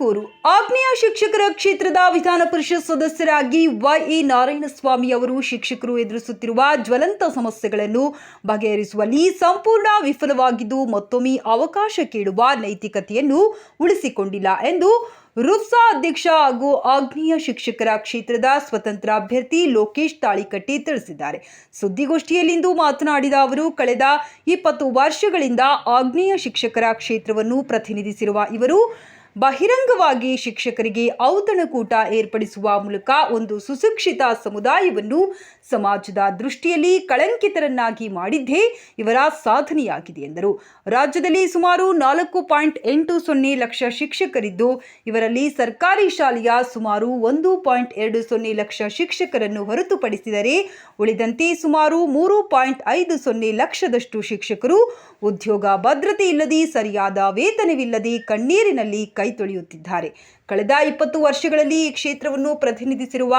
ತುಮಕೂರು ಆಗ್ನೇಯ ಶಿಕ್ಷಕರ ಕ್ಷೇತ್ರದ ವಿಧಾನ ಪರಿಷತ್ ಸದಸ್ಯರಾಗಿ ವೈಎ ನಾರಾಯಣಸ್ವಾಮಿ ಅವರು ಶಿಕ್ಷಕರು ಎದುರಿಸುತ್ತಿರುವ ಜ್ವಲಂತ ಸಮಸ್ಯೆಗಳನ್ನು ಬಗೆಹರಿಸುವಲ್ಲಿ ಸಂಪೂರ್ಣ ವಿಫಲವಾಗಿದ್ದು ಮತ್ತೊಮ್ಮೆ ಅವಕಾಶ ಕೇಳುವ ನೈತಿಕತೆಯನ್ನು ಉಳಿಸಿಕೊಂಡಿಲ್ಲ ಎಂದು ರುಫ್ಸಾ ಅಧ್ಯಕ್ಷ ಹಾಗೂ ಆಗ್ನೇಯ ಶಿಕ್ಷಕರ ಕ್ಷೇತ್ರದ ಸ್ವತಂತ್ರ ಅಭ್ಯರ್ಥಿ ಲೋಕೇಶ್ ತಾಳಿಕಟ್ಟಿ ತಿಳಿಸಿದ್ದಾರೆ. ಸುದ್ದಿಗೋಷ್ಠಿಯಲ್ಲಿಂದು ಮಾತನಾಡಿದ ಅವರು, ಕಳೆದ ಇಪ್ಪತ್ತು ವರ್ಷಗಳಿಂದ ಆಗ್ನೇಯ ಶಿಕ್ಷಕರ ಕ್ಷೇತ್ರವನ್ನು ಪ್ರತಿನಿಧಿಸಿರುವ ಇವರು ಬಹಿರಂಗವಾಗಿ ಶಿಕ್ಷಕರಿಗೆ ಔತಣಕೂಟ ಏರ್ಪಡಿಸುವ ಮೂಲಕ ಒಂದು ಸುಶಿಕ್ಷಿತ ಸಮುದಾಯವನ್ನು ಸಮಾಜದ ದೃಷ್ಟಿಯಲ್ಲಿ ಕಳಂಕಿತರನ್ನಾಗಿ ಮಾಡಿದ್ದೇ ಇವರ ಸಾಧನೆಯಾಗಿದೆ ಎಂದರು. ರಾಜ್ಯದಲ್ಲಿ ಸುಮಾರು ನಾಲ್ಕು ಪಾಯಿಂಟ್ ಎಂಟು ಸೊನ್ನೆ ಲಕ್ಷ ಶಿಕ್ಷಕರಿದ್ದು, ಇವರಲ್ಲಿ ಸರ್ಕಾರಿ ಶಾಲೆಯ ಸುಮಾರು ಒಂದು ಪಾಯಿಂಟ್ ಎರಡು ಸೊನ್ನೆ ಲಕ್ಷ ಶಿಕ್ಷಕರನ್ನು ಹೊರತುಪಡಿಸಿದರೆ ಉಳಿದಂತೆ ಸುಮಾರು ಮೂರು ಪಾಯಿಂಟ್ ಐದು ಸೊನ್ನೆ ಲಕ್ಷದಷ್ಟು ಶಿಕ್ಷಕರು ಉದ್ಯೋಗ ಭದ್ರತೆ ಇಲ್ಲದೆ ಸರಿಯಾದ ವೇತನವಿಲ್ಲದೆ ಕಣ್ಣೀರಿನಲ್ಲಿ ಕೈ ತೊಳೆಯುತ್ತಿದ್ದಾರೆ. ಕಳೆದ ಇಪ್ಪತ್ತು ವರ್ಷಗಳಲ್ಲಿ ಈ ಕ್ಷೇತ್ರವನ್ನು ಪ್ರತಿನಿಧಿಸಿರುವ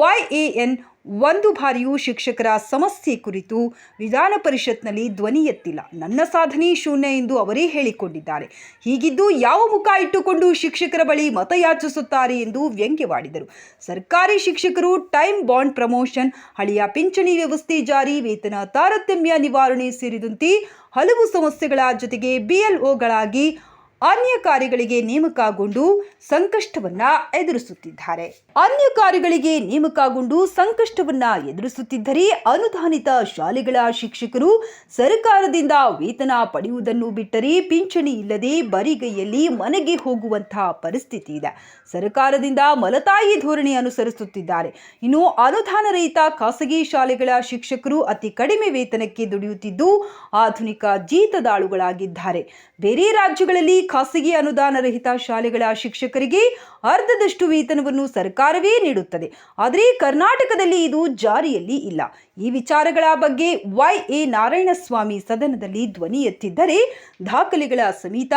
ವೈಎಎನ್ ಒಂದು ಬಾರಿಯೂ ಶಿಕ್ಷಕರ ಸಮಸ್ಯೆ ಕುರಿತು ವಿಧಾನ ಪರಿಷತ್ನಲ್ಲಿ ಧ್ವನಿ ಎತ್ತಿಲ್ಲ. ನನ್ನ ಸಾಧನೆ ಶೂನ್ಯ ಎಂದು ಅವರೇ ಹೇಳಿಕೊಂಡಿದ್ದಾರೆ. ಹೀಗಿದ್ದು ಯಾವ ಮುಖ ಇಟ್ಟುಕೊಂಡು ಶಿಕ್ಷಕರ ಬಳಿ ಮತಯಾಚಿಸುತ್ತಾರೆ ಎಂದು ವ್ಯಂಗ್ಯವಾಡಿದರು. ಸರ್ಕಾರಿ ಶಿಕ್ಷಕರು ಟೈಮ್ ಬಾಂಡ್ ಪ್ರಮೋಷನ್, ಹಳೆಯ ಪಿಂಚಣಿ ವ್ಯವಸ್ಥೆ ಜಾರಿ, ವೇತನ ತಾರತಮ್ಯ ನಿವಾರಣೆ ಸೇರಿದಂತೆ ಹಲವು ಸಮಸ್ಯೆಗಳ ಜೊತೆಗೆ ಬಿಎಲ್ಒಗಳಾಗಿ ಅನ್ಯ ಕಾರ್ಯಗಳಿಗೆ ನೇಮಕಗೊಂಡು ಸಂಕಷ್ಟವನ್ನ ಎದುರಿಸುತ್ತಿದ್ದಾರೆ. ಅನ್ಯ ಕಾರ್ಯಗಳಿಗೆ ನೇಮಕಗೊಂಡು ಸಂಕಷ್ಟವನ್ನ ಎದುರಿಸುತ್ತಿದ್ದರೆ ಅನುದಾನಿತ ಶಾಲೆಗಳ ಶಿಕ್ಷಕರು ಸರ್ಕಾರದಿಂದ ವೇತನ ಪಡೆಯುವುದನ್ನು ಬಿಟ್ಟರೆ ಪಿಂಚಣಿ ಇಲ್ಲದೆ ಬರಿಗೈಯಲ್ಲಿ ಮನೆಗೆ ಹೋಗುವಂತಹ ಪರಿಸ್ಥಿತಿ ಇದೆ. ಸರ್ಕಾರದಿಂದ ಮಲತಾಯಿ ಧೋರಣೆ ಅನುಸರಿಸುತ್ತಿದ್ದಾರೆ. ಇನ್ನು ಅನುದಾನ ರಹಿತ ಖಾಸಗಿ ಶಾಲೆಗಳ ಶಿಕ್ಷಕರು ಅತಿ ಕಡಿಮೆ ವೇತನಕ್ಕೆ ದುಡಿಯುತ್ತಿದ್ದು ಆಧುನಿಕ ಜೀತದಾಳುಗಳಾಗಿದ್ದಾರೆ. ಬೇರೆ ರಾಜ್ಯಗಳಲ್ಲಿ ಖಾಸಗಿ ಅನುದಾನರಹಿತ ಶಾಲೆಗಳ ಶಿಕ್ಷಕರಿಗೆ ಅರ್ಧದಷ್ಟು ವೇತನವನ್ನು ಸರ್ಕಾರವೇ ನೀಡುತ್ತದೆ. ಆದರೆ ಕರ್ನಾಟಕದಲ್ಲಿ ಇದು ಜಾರಿಯಲ್ಲಿ ಇಲ್ಲ. ಈ ವಿಚಾರಗಳ ಬಗ್ಗೆ ವೈ ಎ ನಾರಾಯಣಸ್ವಾಮಿ ಸದನದಲ್ಲಿ ಧ್ವನಿ ಎತ್ತಿದ್ದರೆ ದಾಖಲೆಗಳ ಸಮೇತ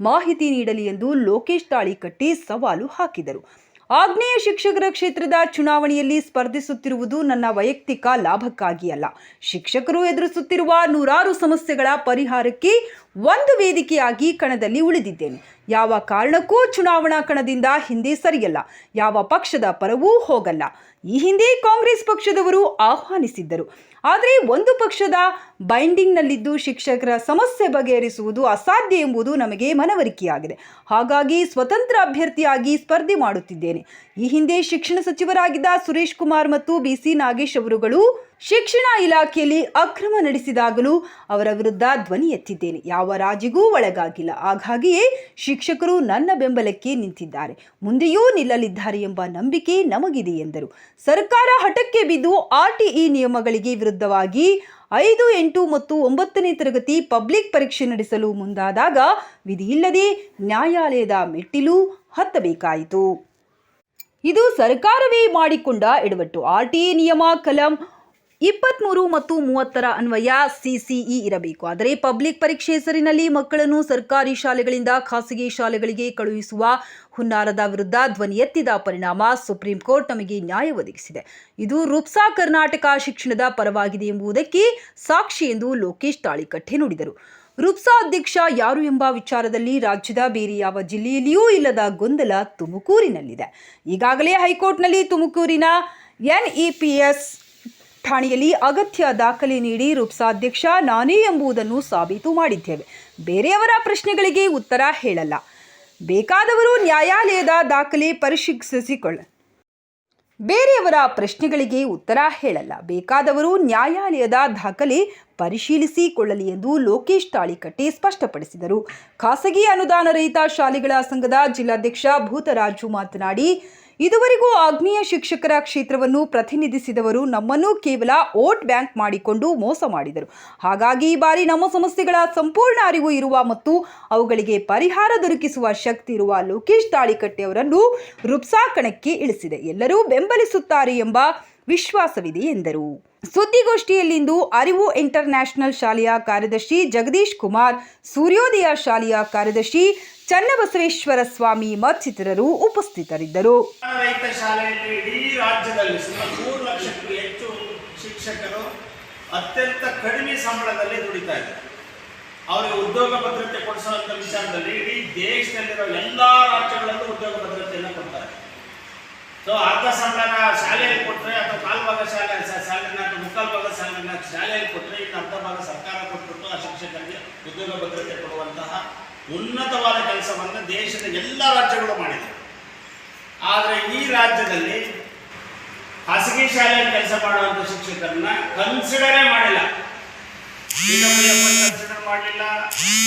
ಮಾಹಿತಿ ನೀಡಲಿ ಎಂದು ಲೋಕೇಶ್ ತಾಳಿಕಟ್ಟಿ ಸವಾಲು ಹಾಕಿದರು. ಆಗ್ನೇಯ ಶಿಕ್ಷಕರ ಕ್ಷೇತ್ರದ ಚುನಾವಣೆಯಲ್ಲಿ ಸ್ಪರ್ಧಿಸುತ್ತಿರುವುದು ನನ್ನ ವೈಯಕ್ತಿಕ ಲಾಭಕ್ಕಾಗಿ ಅಲ್ಲ. ಶಿಕ್ಷಕರು ಎದುರಿಸುತ್ತಿರುವ ನೂರಾರು ಸಮಸ್ಯೆಗಳ ಪರಿಹಾರಕ್ಕೆ ಒಂದು ವೇದಿಕೆಯಾಗಿ ಕಣದಲ್ಲಿ ಉಳಿದಿದ್ದೇನೆ. ಯಾವ ಕಾರಣಕ್ಕೂ ಚುನಾವಣಾ ಕಣದಿಂದ ಹಿಂದೆ ಸರಿಯಲ್ಲ. ಯಾವ ಪಕ್ಷದ ಪರವೂ ಹೋಗಲ್ಲ. ಈ ಹಿಂದೆ ಕಾಂಗ್ರೆಸ್ ಪಕ್ಷದವರು ಆಹ್ವಾನಿಸಿದ್ದರು. ಆದರೆ ಒಂದು ಪಕ್ಷದ ಬೈಂಡಿಂಗ್ನಲ್ಲಿದ್ದು ಶಿಕ್ಷಕರ ಸಮಸ್ಯೆ ಬಗೆಹರಿಸುವುದು ಅಸಾಧ್ಯ ಎಂಬುದು ನಮಗೆ ಮನವರಿಕೆಯಾಗಿದೆ. ಹಾಗಾಗಿ ಸ್ವತಂತ್ರ ಅಭ್ಯರ್ಥಿಯಾಗಿ ಸ್ಪರ್ಧೆ ಮಾಡುತ್ತಿದ್ದೇನೆ. ಈ ಹಿಂದೆ ಶಿಕ್ಷಣ ಸಚಿವರಾಗಿದ್ದ ಸುರೇಶ್ ಕುಮಾರ್ ಮತ್ತು ಬಿ ಸಿ ನಾಗೇಶ್ ಅವರುಗಳು ಶಿಕ್ಷಣ ಇಲಾಖೆಯಲ್ಲಿ ಅಕ್ರಮ ನಡೆಸಿದಾಗಲೂ ಅವರ ವಿರುದ್ಧ ಧ್ವನಿ ಎತ್ತಿದ್ದೇನೆ. ಯಾವ ರಾಜಿಗೂ ಒಳಗಾಗಿಲ್ಲ. ಹಾಗಾಗಿಯೇ ಶಿಕ್ಷಕರು ನನ್ನ ಬೆಂಬಲಕ್ಕೆ ನಿಂತಿದ್ದಾರೆ. ಮುಂದೆಯೂ ನಿಲ್ಲಲಿದ್ದಾರೆ ಎಂಬ ನಂಬಿಕೆ ನಮಗಿದೆ ಎಂದರು. ಸರ್ಕಾರ ಹಠಕ್ಕೆ ಬಿದ್ದು ಆರ್ಟಿಇ ನಿಯಮಗಳಿಗೆ ವಿರುದ್ಧವಾಗಿ ಐದು, ಎಂಟು ಮತ್ತು ಒಂಬತ್ತನೇ ತರಗತಿ ಪಬ್ಲಿಕ್ ಪರೀಕ್ಷೆ ನಡೆಸಲು ಮುಂದಾದಾಗ ವಿಧಿಯಿಲ್ಲದೆ ನ್ಯಾಯಾಲಯದ ಮೆಟ್ಟಿಲು ಹತ್ತಬೇಕಾಯಿತು. ಇದು ಸರ್ಕಾರವೇ ಮಾಡಿಕೊಂಡ ಎಡವಟ್ಟು. ಆರ್ಟಿಎ ನಿಯಮ, ಕಲಂ ಇಪ್ಪತ್ತ್ಮೂರು ಮತ್ತು ಮೂವತ್ತರ ಅನ್ವಯ ಸಿಸಿಇ ಇರಬೇಕು. ಆದರೆ ಪಬ್ಲಿಕ್ ಪರೀಕ್ಷೆ ಹೆಸರಿನಲ್ಲಿ ಮಕ್ಕಳನ್ನು ಸರ್ಕಾರಿ ಶಾಲೆಗಳಿಂದ ಖಾಸಗಿ ಶಾಲೆಗಳಿಗೆ ಕಳುಹಿಸುವ ಹುನ್ನಾರದ ವಿರುದ್ಧ ಧ್ವನಿ ಎತ್ತಿದ ಪರಿಣಾಮ ಸುಪ್ರೀಂ ಕೋರ್ಟ್ ನಮಗೆ ನ್ಯಾಯ ಒದಗಿಸಿದೆ. ಇದು ರುಪ್ಸಾ ಕರ್ನಾಟಕ ಶಿಕ್ಷಣದ ಪರವಾಗಿದೆ ಎಂಬುದಕ್ಕೆ ಸಾಕ್ಷಿ ಎಂದು ಲೋಕೇಶ್ ತಾಳಿಕಟ್ಟೆ ನುಡಿದರು. ರುಪ್ಸಾ ಅಧ್ಯಕ್ಷ ಯಾರು ಎಂಬ ವಿಚಾರದಲ್ಲಿ ರಾಜ್ಯದ ಬೇರೆ ಯಾವ ಜಿಲ್ಲೆಯಲ್ಲಿಯೂ ಇಲ್ಲದ ಗೊಂದಲ ತುಮಕೂರಿನಲ್ಲಿದೆ. ಈಗಾಗಲೇ ಹೈಕೋರ್ಟ್ನಲ್ಲಿ ತುಮಕೂರಿನ ಎನ್ಇಪಿಎಸ್ ಠಾಣೆಯಲ್ಲಿ ಅಗತ್ಯ ದಾಖಲೆ ನೀಡಿ ರುಪ್ಸಾ ಅಧ್ಯಕ್ಷ ನಾನೇ ಎಂಬುದನ್ನು ಸಾಬೀತು ಮಾಡಿದ್ದೇವೆ. ಬೇರೆಯವರ ಪ್ರಶ್ನೆಗಳಿಗೆ ಉತ್ತರ ಹೇಳಲ್ಲ. ಬೇಕಾದವರು ನ್ಯಾಯಾಲಯದ ದಾಖಲೆ ಪರಿಶೀಲಿಸಿಕೊಳ್ಳ ಬೇರೆಯವರ ಪ್ರಶ್ನೆಗಳಿಗೆ ಉತ್ತರ ಹೇಳಲ್ಲ. ಬೇಕಾದವರು ನ್ಯಾಯಾಲಯದ ದಾಖಲೆ ಪರಿಶೀಲಿಸಿಕೊಳ್ಳಲಿ ಎಂದು ಲೋಕೇಶ್ ತಾಳಿಕಟ್ಟಿ ಸ್ಪಷ್ಟಪಡಿಸಿದರು. ಖಾಸಗಿ ಅನುದಾನ ರಹಿತ ಶಾಲೆಗಳ ಸಂಘದ ಜಿಲ್ಲಾಧ್ಯಕ್ಷ ಭೂತರಾಜು ಮಾತನಾಡಿ ಇದುವರೆಗೂ ಆಗ್ನೇಯ ಶಿಕ್ಷಕರ ಕ್ಷೇತ್ರವನ್ನು ಪ್ರತಿನಿಧಿಸಿದವರು ನಮ್ಮನ್ನು ಕೇವಲ ವೋಟ್ ಬ್ಯಾಂಕ್ ಮಾಡಿಕೊಂಡು ಮೋಸ ಮಾಡಿದರು. ಹಾಗಾಗಿ ಈ ಬಾರಿ ನಮ್ಮ ಸಮಸ್ಯೆಗಳ ಸಂಪೂರ್ಣ ಅರಿವು ಇರುವ ಮತ್ತು ಅವುಗಳಿಗೆ ಪರಿಹಾರ ದೊರಕಿಸುವ ಶಕ್ತಿ ಇರುವ ಲೋಕೇಶ್ ತಾಳಿಕಟ್ಟೆ ಅವರನ್ನು ರುಪ್ಸಾ ಕಣಕ್ಕೆ ಇಳಿಸಿದೆ. ಎಲ್ಲರೂ ಬೆಂಬಲಿಸುತ್ತಾರೆ ಎಂಬ ವಿಶ್ವಾಸವಿದೆ ಎಂದರು. ಸುದ್ದಿಗೋಷ್ಠಿಯಲ್ಲಿಂದು ಅರಿವು ಇಂಟರ್ನ್ಯಾಷನಲ್ ಶಾಲೆಯ ಕಾರ್ಯದರ್ಶಿ ಜಗದೀಶ್ ಕುಮಾರ್, ಸೂರ್ಯೋದಯ ಶಾಲೆಯ ಕಾರ್ಯದರ್ಶಿ ಚನ್ನಬಸವೇಶ್ವರ ಸ್ವಾಮಿ ಮತ್ತಿತರರು ಉಪಸ್ಥಿತರಿದ್ದರು. ಶಿಕ್ಷಕರು ಅತ್ಯಂತ ಕಡಿಮೆ ಸಂಬಳದಲ್ಲಿ ದುಡಿತಾ ಇದ್ದಾರೆ. ಅವರಿಗೆ ಉದ್ಯೋಗ ಭದ್ರತೆ ಕೊಡಿಸುವಂತ ವಿಚಾರದಲ್ಲಿ ಇಡೀ ದೇಶದಲ್ಲಿರೋ ಎಲ್ಲ ರಾಜ್ಯಗಳಲ್ಲೂ ಸೊ ಅರ್ಧ ಸಂಬಳನ ಶಾಲೆಯಲ್ಲಿ ಕೊಟ್ಟರೆ ಅಥವಾ ಕಾಲು ಭಾಗ ಶಾಲೆ ಸ್ಯಾಲರಿನ ಅಥವಾ ಮುಕ್ಕಾಲು ಭಾಗ ಸ್ಯಾಲರಿನ ಶಾಲೆಯಲ್ಲಿ ಕೊಟ್ಟರೆ ಇನ್ನು ಅರ್ಧ ಭಾಗ ಸರ್ಕಾರ ಕೊಟ್ಟು ಆ ಶಿಕ್ಷಕರಿಗೆ ಉದ್ಯೋಗ ಭದ್ರತೆ ಕೊಡುವಂತಹ ಉನ್ನತವಾದ ಕೆಲಸವನ್ನು ದೇಶದ ಎಲ್ಲ ರಾಜ್ಯಗಳು ಮಾಡಿದೆ. ಆದರೆ ಈ ರಾಜ್ಯದಲ್ಲಿ ಖಾಸಗಿ ಶಾಲೆಯಲ್ಲಿ ಕೆಲಸ ಮಾಡುವಂಥ ಶಿಕ್ಷಕರನ್ನ ಕನ್ಸಿಡರೇ ಮಾಡಿಲ್ಲ. ಕನ್ಸಿಡರ್ ಮಾಡಲಿಲ್ಲ,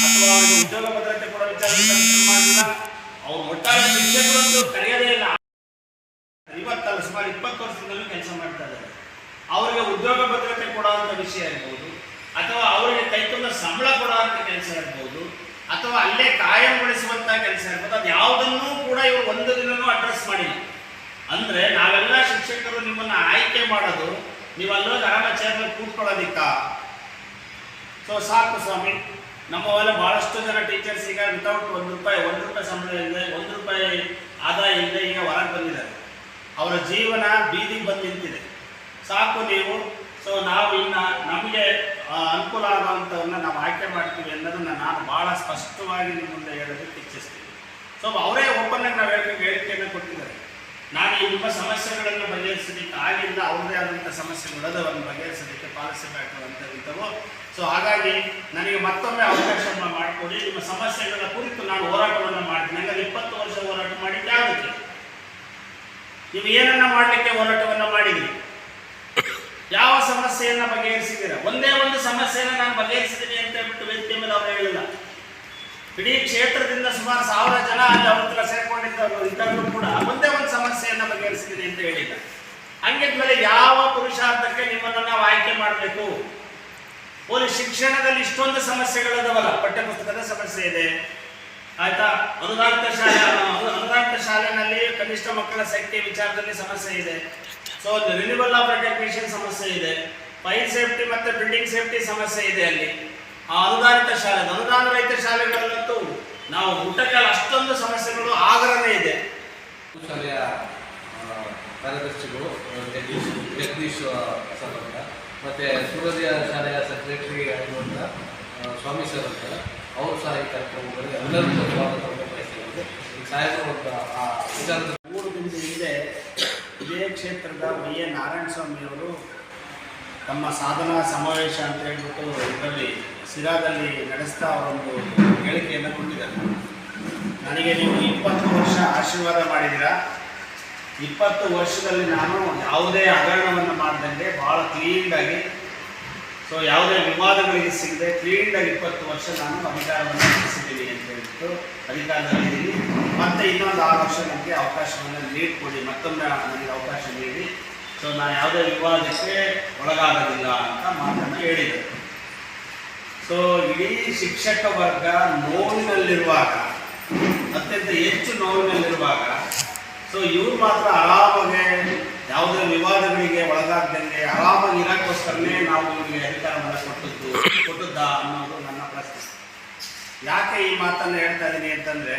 ಅಥವಾ ಅವರಿಗೆ ಉದ್ಯೋಗ ಭದ್ರತೆ ಕೊಡೋ ವಿಚಾರ ಮಾಡಲಿಲ್ಲ. ಅವ್ರು ಒಟ್ಟಾರೆ ಶಿಕ್ಷಕರಂತೂ ಕರೆಯೋದೇ ಇಲ್ಲ. ಇವತ್ತಲ್ಲ ಸುಮಾರು ಇಪ್ಪತ್ತು ವರ್ಷದಿಂದಲೂ ಕೆಲಸ ಮಾಡ್ತಾ ಇದ್ದಾರೆ. ಅವರಿಗೆ ಉದ್ಯೋಗ ಭದ್ರತೆ ಕೊಡುವಂಥ ವಿಷಯ ಇರ್ಬೋದು, ಅಥವಾ ಅವರಿಗೆ ಕೈತುಂಬ ಸಂಬಳ ಕೊಡುವಂಥ ಕೆಲಸ ಇರ್ಬೋದು, ಅಥವಾ ಅಲ್ಲೇ ಕಾಯಂಗೊಳಿಸುವಂಥ ಕೆಲಸ ಇರ್ಬೋದು, ಅದು ಯಾವುದನ್ನೂ ಕೂಡ ಇವರು ಒಂದು ದಿನನೂ ಅಡ್ರೆಸ್ ಮಾಡಿಲ್ಲ. ಅಂದ್ರೆ ನಾವೆಲ್ಲ ಶಿಕ್ಷಕರು ನಿಮ್ಮನ್ನ ಆಯ್ಕೆ ಮಾಡೋದು, ನೀವು ಅಲ್ಲೋಗಿ ಆರಾಮ ಚೇರ್ನಲ್ಲಿ ಕೂತ್ಕೊಳ್ಳೋದಿಕ್ಕ. ಸೊ ಸಾಕು ಸ್ವಾಮಿ, ನಮ್ಮ ನಮ್ಮವೆಲ್ಲ ಬಹಳಷ್ಟು ಜನ ಟೀಚರ್ಸ್ ಈಗ ವಿತೌಟ್ ಒಂದು ರೂಪಾಯಿ ಒಂದು ರೂಪಾಯಿ ಸಂಬಳ ಇಲ್ಲದೆ ಒಂದು ರೂಪಾಯಿ ಆದಾಯ ಇಲ್ಲದೆ ಈಗ ಹೊರಗೆ ಬಂದಿದ್ದಾರೆ. ಅವರ ಜೀವನ ಬೀದಿಗೆ ಬಂದು ನಿಂತಿದೆ. ಸಾಕು ನೀವು. ಸೊ ನಾವು ಇನ್ನು ನಮಗೆ ಅನುಕೂಲ ಆಗುವಂಥವನ್ನ ನಾವು ಆಯ್ಕೆ ಮಾಡ್ತೀವಿ ಅನ್ನೋದನ್ನ ನಾನು ಬಹಳ ಸ್ಪಷ್ಟವಾಗಿ ನಿಮ್ಮ ಮುಂದೆ ಹೇಳೋದಕ್ಕೆ ಇಚ್ಛಿಸ್ತೀನಿ. ಸೊ ಅವರೇ ಆಗಿ ನಾವು ಹೇಳಿಕೆ ಹೇಳಿಕೆಯನ್ನು ಕೊಟ್ಟಿದ್ದಾರೆ. ನಾನು ಈ ನಿಮ್ಮ ಸಮಸ್ಯೆಗಳನ್ನು ಬಗೆಹರಿಸಲಿಕ್ಕೆ ಆಗಿಲ್ಲ ಅವ್ರದೇ ಆದಂಥ ಸಮಸ್ಯೆಗಳು ಅದವನ್ನು ಬಗೆಹರಿಸಲಿಕ್ಕೆ ಪಾಲಿಸಿ ಬೇಕಾದಂಥವಿದ್ದವು ಸೊ ಹಾಗಾಗಿ ನನಗೆ ಮತ್ತೊಮ್ಮೆ ಅವಕಾಶ ಮಾಡಿಕೊಡಿ. ನಿಮ್ಮ ಸಮಸ್ಯೆಗಳ ಕುರಿತು ನಾನು ಹೋರಾಟವನ್ನು ಮಾಡ್ತೀನಿ. ಹಂಗಾದ್ರೆ ಇಪ್ಪತ್ತು ವರ್ಷ ಹೋರಾಟ ಮಾಡಿದ್ದೆ ಯಾವುದಕ್ಕೆ ನೀವು ಏನನ್ನ ಮಾಡಲಿಕ್ಕೆ ಹೋರಾಟವನ್ನು ಮಾಡಿದ್ರಿ? ಯಾವ ಸಮಸ್ಯೆಯನ್ನ ಬಗೆಹರಿಸಿದ್ದೀರಾ? ಒಂದೇ ಒಂದು ಸಮಸ್ಯೆಯನ್ನು ನಾನು ಬಗೆಹರಿಸಿದ್ದೀನಿ ಅಂತ ಹೇಳ್ಬಿಟ್ಟು ವೇದಿಕೆ ಮೇಲೆ ಅವ್ರು ಹೇಳಿಲ್ಲ. ಇಡೀ ಕ್ಷೇತ್ರದಿಂದ ಸುಮಾರು ಸಾವಿರ ಜನ ಅಲ್ಲಿ ಅವ್ರ ಹತ್ರ ಸೇರ್ಕೊಂಡಿದ್ದವರು ಇದ್ದಾಗಲೂ ಕೂಡ ಒಂದೇ ಒಂದು ಸಮಸ್ಯೆಯನ್ನ ಬಗೆಹರಿಸಿದ್ದೀನಿ ಅಂತ ಹೇಳಿಲ್ಲ. ಹಂಗಿದ್ಮೇಲೆ ಯಾವ ಪುರುಷಾರ್ಥಕ್ಕೆ ನಿಮ್ಮನ್ನು ನಾವು ಆಯ್ಕೆ ಮಾಡಬೇಕು? ಒಂದು ಶಿಕ್ಷಣದಲ್ಲಿ ಇಷ್ಟೊಂದು ಸಮಸ್ಯೆಗಳದವಲ್ಲ. ಪಠ್ಯಪುಸ್ತಕದ ಸಮಸ್ಯೆ ಇದೆ. ಆಯ್ತಾ? ಅನುದಾನಿತ ಶಾಲೆ, ಅನುದಾನಿತ ಶಾಲೆನಲ್ಲಿ ಕನಿಷ್ಠ ಮಕ್ಕಳ ಸಂಖ್ಯೆ ವಿಚಾರದಲ್ಲಿ ಸಮಸ್ಯೆ ಇದೆ. ಸೊ ರಿನ್ಯೂವಲ್ ಆಫ್ ಟೆಕ್ನಿಷಿಯನ್ ಸಮಸ್ಯೆ ಇದೆ. ಫೈರ್ ಸೇಫ್ಟಿ ಮತ್ತೆ ಬಿಲ್ಡಿಂಗ್ ಸೇಫ್ಟಿ ಸಮಸ್ಯೆ ಇದೆ ಅಲ್ಲಿ. ಆ ಅನುದಾನಿತ ಶಾಲೆ, ಅನುದಾನ ರಹಿತ ಶಾಲೆಗಳಲ್ಲಂತೂ ನಾವು ಊಟಕ್ಕೆ ಅಷ್ಟೊಂದು ಸಮಸ್ಯೆಗಳು ಆಗರನೇ ಇದೆ. ಶಾಲೆಯ ಕಾರ್ಯದರ್ಶಿಗಳು, ಜಗದೀಶ್ ಸರ್ ಅಂತ. ಮತ್ತು ಸೂರ್ಯೋದಯ ಶಾಲೆಯ ಸೆಕ್ರೆಟರಿ ಆಗಿರುವಂಥ ಸ್ವಾಮಿ ಸರ್ ಅಂತ. ಅವರು ಸಹ ಈ ಕಾರ್ಯಕ್ರಮದಲ್ಲಿ ಎಲ್ಲರಿಗೂ ಸ್ವಾಗತವನ್ನು ಆ ಮೂರು ದಿನದ ಹಿಂದೆ ಇದೇ. ಕ್ಷೇತ್ರದ ವೈ ಎ ನಾರಾಯಣ ಸ್ವಾಮಿ ಅವರು ತಮ್ಮ ಸಾಧನಾ ಸಮಾವೇಶ ಅಂತ ಹೇಳ್ಬಿಟ್ಟು ಇದರಲ್ಲಿ, ಸಿರಾದಲ್ಲಿ ನಡೆಸ್ತಾ ಅವರೊಂದು ಹೇಳಿಕೆಯನ್ನು ಕೊಟ್ಟಿದ್ದಾರೆ. ನನಗೆ ನೀವು ಇಪ್ಪತ್ತು ವರ್ಷ ಆಶೀರ್ವಾದ ಮಾಡಿದ್ದೀರಾ? ಇಪ್ಪತ್ತು ವರ್ಷದಲ್ಲಿ ನಾನು ಯಾವುದೇ ಹಗರಣವನ್ನು ಮಾಡ್ದಂಗೆ ಭಾಳ ಕ್ಲೀನ್ಡಾಗಿ ಸೊ ಯಾವುದೇ ವಿವಾದಗಳಿಗೆ ಸಿಗದೆ ಆಗಿ ಇಪ್ಪತ್ತು ವರ್ಷ ನಾನು ಅಧಿಕಾರವನ್ನು ನಡೆಸಿದ್ದೀನಿ ಅಂತ ಹೇಳ್ಬಿಟ್ಟು ಅಧಿಕಾರದಲ್ಲಿದ್ದೀನಿ ಮತ್ತೆ ಇನ್ನೊಂದು ಆರು ವರ್ಷ ನನಗೆ ಅವಕಾಶವನ್ನು ನೀಡಿಕೊಡಿ ಮತ್ತೊಮ್ಮೆ ನನಗೆ ಅವಕಾಶ ನೀಡಿ. ಸೊ ನಾನು ಯಾವುದೇ ವಿವಾದಕ್ಕೆ ಒಳಗಾಗೋದಿಲ್ಲ ಅಂತ ಮಾತನ್ನು ಹೇಳಿದರು ಸೊ ಇಡೀ ಶಿಕ್ಷಕ ವರ್ಗ ನೋವಿನಲ್ಲಿರುವಾಗ, ಅತ್ಯಂತ ಹೆಚ್ಚು ನೋವಿನಲ್ಲಿರುವಾಗ ಸೊ ಇವರು ಮಾತ್ರ ಆರಾಮಾಗಿ ಯಾವುದೇ ವಿವಾದಗಳಿಗೆ ಒಳಗಾಗದಂಗೆ ಆರಾಮಾಗಿ ಇರೋಕ್ಕೋಸ್ಕರನೇ ನಾವು ನಿಮಗೆ ಅಧಿಕಾರವನ್ನು ಕೊಟ್ಟದ್ದು ಕೊಟ್ಟದ್ದ ಅನ್ನೋದು ನನ್ನ ಪ್ರಶ್ನೆ. ಯಾಕೆ ಈ ಮಾತನ್ನು ಹೇಳ್ತಾ ಇದ್ದೀನಿ ಅಂತಂದರೆ,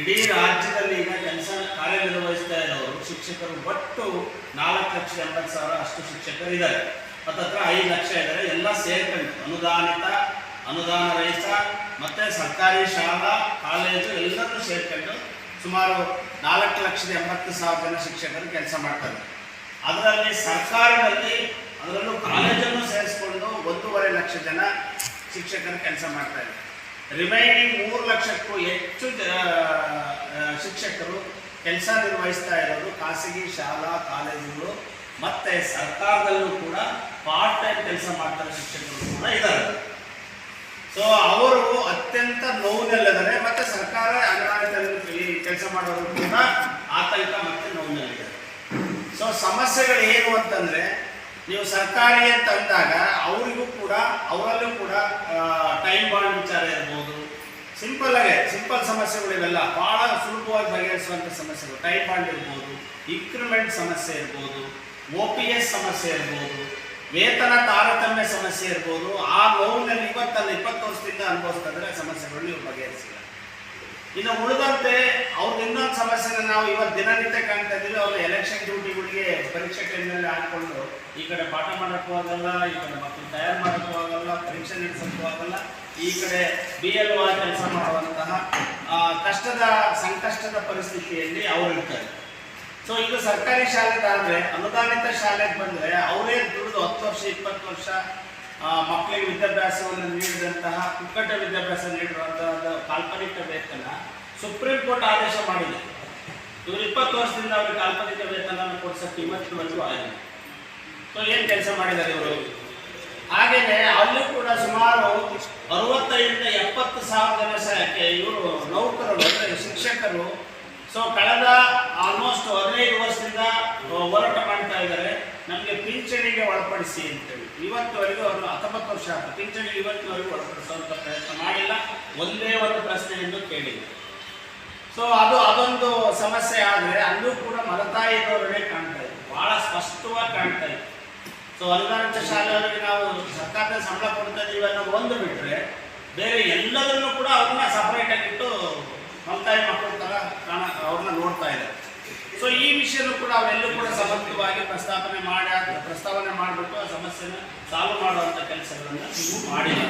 ಇಡೀ ರಾಜ್ಯದಲ್ಲಿ ಈಗ ಕೆಲಸ ಕಾರ್ಯನಿರ್ವಹಿಸ್ತಾ ಇರೋರು, ಶಿಕ್ಷಕರು ಒಟ್ಟು ನಾಲ್ಕು ಲಕ್ಷ ಎಂಬತ್ತು ಸಾವಿರ ಅಷ್ಟು ಶಿಕ್ಷಕರು ಇದ್ದಾರೆ ಮತ್ತತ್ರ ಐದು ಲಕ್ಷ ಇದ್ದಾರೆ ಎಲ್ಲ ಸೇರ್ಕೊಂಡು ಅನುದಾನಿತ, ಅನುದಾನ ರಹಿತ, ಮತ್ತು ಸರ್ಕಾರಿ ಶಾಲಾ, ಕಾಲೇಜು ಎಲ್ಲರೂ ಸೇರ್ಕೊಂಡು ಸುಮಾರು ನಾಲ್ಕು ಲಕ್ಷದ ಎಂಬತ್ತು ಸಾವಿರ ಜನ ಶಿಕ್ಷಕರು ಕೆಲಸ ಮಾಡ್ತಾರೆ ಅದರಲ್ಲಿ ಸರ್ಕಾರದಲ್ಲಿ ಅದರಲ್ಲೂ ಕಾಲೇಜನ್ನು ಸೇರಿಸ್ಕೊಂಡು ಒಂದೂವರೆ ಲಕ್ಷ ಜನ ಶಿಕ್ಷಕರು ಕೆಲಸ ಮಾಡ್ತಾ ಇದ್ದಾರೆ. ರಿಮೈನಿಂಗ್ ಮೂರು ಲಕ್ಷಕ್ಕೂ ಹೆಚ್ಚು ಶಿಕ್ಷಕರು ಕೆಲಸ ನಿರ್ವಹಿಸ್ತಾ ಇರೋದು ಖಾಸಗಿ ಶಾಲಾ ಕಾಲೇಜುಗಳು, ಮತ್ತೆ ಸರ್ಕಾರದಲ್ಲೂ ಕೂಡ ಪಾರ್ಟ್ ಟೈಮ್ ಕೆಲಸ ಮಾಡ್ತಾರೆ ಶಿಕ್ಷಕರು ಕೂಡ ಇದ್ದಾರೆ. ಸೊ ಅವರು ಅತ್ಯಂತ ನೋವಿನಲ್ಲಿದ್ದಾರೆ, ಮತ್ತೆ ಸರ್ಕಾರ ಅನುದಾನಿತ ಕೆಲಸ ಮಾಡೋರು ಕೂಡ ಆತಂಕ ಮತ್ತೆ ನೋವಿನಲ್ಲಿದ್ದಾರೆ ಸೊ ಸಮಸ್ಯೆಗಳು ಏನು ಅಂತಂದ್ರೆ, ನೀವು ಸರ್ಕಾರಿ ಅಂತ ಅಂದಾಗ ಅವರಿಗೂ ಕೂಡ, ಅವರಲ್ಲೂ ಕೂಡ ಟೈಮ್ ಬಾಂಡ್ ವಿಚಾರ ಇರ್ಬೋದು. ಸಿಂಪಲ್ ಸಿಂಪಲ್ ಸಮಸ್ಯೆಗಳು ಇವೆಲ್ಲ ಬಹಳ ಸುಲಭವಾಗಿ ಬಗೆಹರಿಸುವಂಥ ಸಮಸ್ಯೆಗಳು ಟೈಮ್ ಬಾಂಡ್ ಇರ್ಬೋದು. ಇನ್ಕ್ರಿಮೆಂಟ್ ಸಮಸ್ಯೆ ಇರ್ಬೋದು. ಒ ಪಿ ಎಸ್ ಸಮಸ್ಯೆ ಇರ್ಬೋದು. ವೇತನ ತಾರತಮ್ಯ ಸಮಸ್ಯೆ ಇರ್ಬೋದು. ಆ ಲೋನ್ನಲ್ಲಿ ಇವತ್ತಲ್ಲ ಇಪ್ಪತ್ತು ವರ್ಷದಿಂದ ಅನುಭವಿಸ್ತಾ ಇದ್ರೆ ಸಮಸ್ಯೆಗಳು ನೀವು ಬಗೆಹರಿಸಿಲ್ಲ. ಇನ್ನು ಉಳಿದಂತೆ ಅವ್ರ ಇನ್ನೊಂದು ಸಮಸ್ಯೆನ ನಾವು ಇವತ್ತು ದಿನನಿತ್ಯ ಕಾಣ್ತಾ ಇದ್ದೀವಿ, ಅವ್ರ ಎಲೆಕ್ಷನ್ ಡ್ಯೂಟಿಗಳಿಗೆ ಪರೀಕ್ಷೆ ಟೈಮ್ನಲ್ಲಿ ಹಾಕೊಂಡು ಈ ಕಡೆ ಪಾಠ ಮಾಡೋಕ್ಕೂ ಆಗಲ್ಲ, ಈ ಕಡೆ ಮಕ್ಕಳು ತಯಾರು ಮಾಡೋಕ್ಕೂ ಆಗಲ್ಲ, ಪರೀಕ್ಷೆ ನಡೆಸೋಕ್ಕೂ ಆಗಲ್ಲ, ಈ ಕಡೆ ಬಿ ಎಲ್ ಒ ಕೆಲಸ ಮಾಡುವಂತಹ ಕಷ್ಟದ, ಸಂಕಷ್ಟದ ಪರಿಸ್ಥಿತಿಯಲ್ಲಿ ಅವರು ಇರ್ತಾರೆ. ಸೊ ಇದು ಸರ್ಕಾರಿ ಶಾಲೆದಾದ್ರೆ ಅನುದಾನಿತ ಶಾಲೆಗೆ ಬಂದರೆ ಅವರೇ ದುಡಿದು ಹತ್ತು ವರ್ಷ, ಇಪ್ಪತ್ತು ವರ್ಷ ಮಕ್ಕಳಿಗೆ ವಿದ್ಯಾಭ್ಯಾಸವನ್ನು ನೀಡಿದಂತಹ ಕುಕ್ಕಟ ವಿದ್ಯಾಭ್ಯಾಸ ನೀಡಿರುವಂತಹ ಕಾಲ್ಪನಿಕ ವೇತನ ಸುಪ್ರೀಂ ಕೋರ್ಟ್ ಆದೇಶ ಮಾಡಿದೆ. ಇವರು ಇಪ್ಪತ್ತು ವರ್ಷದಿಂದ ಅವ್ರಿಗೆ ಕಾಲ್ಪನಿಕ ವೇತನ ಕೊಡಿಸೋಕ್ಕೆ ಇವತ್ತಿನವರೆಗೂ ಆಗಿದೆ. ಸೊ ಏನು ಕೆಲಸ ಮಾಡಿದ್ದಾರೆ ಇವರು? ಹಾಗೇನೆ ಅಲ್ಲೂ ಕೂಡ ಸುಮಾರು ಅರವತ್ತೈದರಿಂದ ಎಪ್ಪತ್ತು ಸಾವಿರ ಜನ ಸಹಕ್ಕೆ ಇವರು ನೌಕರರು, ಅಂದರೆ ಶಿಕ್ಷಕರು ಸೊ ಕಳೆದ ಆಲ್ಮೋಸ್ಟ್ ಹದಿನೈದು ವರ್ಷದಿಂದ ಹೋರಾಟ ಮಾಡ್ತಾ ಇದ್ದಾರೆ. ನಮಗೆ ಪಿಂಚಣಿಗೆ ಒಳಪಡಿಸಿ ಅಂತೇಳಿ. ಇವತ್ತುವರೆಗೂ ಅವರು ಹತ್ತೊಂಬತ್ತು ವರ್ಷ ಆಯ್ತು. ಪಿಂಚಣಿಗೆ ಇವತ್ತಿನವರೆಗೂ ಒಳಪಡಿಸುವಂಥ ಪ್ರಯತ್ನ ಮಾಡಿಲ್ಲ. ಒಂದೇ ಒಂದು ಪ್ರಶ್ನೆಯನ್ನು ಕೇಳಿಲ್ಲ ಸೊ ಅದು ಅದೊಂದು ಸಮಸ್ಯೆ ಆದರೆ ಅಲ್ಲೂ ಕೂಡ ಮಲತಾಯಿ ಧೋರಣೆ ಕಾಣ್ತಾ ಇದೆ. ಬಹಳ ಸ್ಪಷ್ಟವಾಗಿ ಕಾಣ್ತಾ ಇದೆ. ಸೊ ಅನುದಾನಿತ ಶಾಲೆಯವರಿಗೆ ನಾವು ಸರ್ಕಾರದ ಸಂಬಳ ಕೊಡ್ತಾ ಇದೀವಿ ಅನ್ನೋ ಒಂದು ಬಿಟ್ಟರೆ ಬೇರೆ ಎಲ್ಲದನ್ನು ಕೂಡ ಅವ್ರನ್ನ ಸಪರೇಟ್ ಆಗಿಟ್ಟು ಮಲತಾಯಿ ಮಕ್ಕಳ ಥರ ಕಾಣ ಅವ್ರನ್ನ ನೋಡ್ತಾ ಇದ್ದಾರೆ. ಸೊ ಈ ವಿಷಯನೂ ಕೂಡ ಅವರೆಲ್ಲೂ ಕೂಡ ಸಮರ್ಥವಾಗಿ ಪ್ರಸ್ತಾಪನೆ ಮಾಡಿ, ಪ್ರಸ್ತಾವನೆ ಮಾಡಿಬಿಟ್ಟು ಆ ಸಮಸ್ಯೆನ ಸಾಲ್ವ್ ಮಾಡುವಂಥ ಕೆಲಸಗಳನ್ನು ನೀವು ಮಾಡಿಲ್ಲ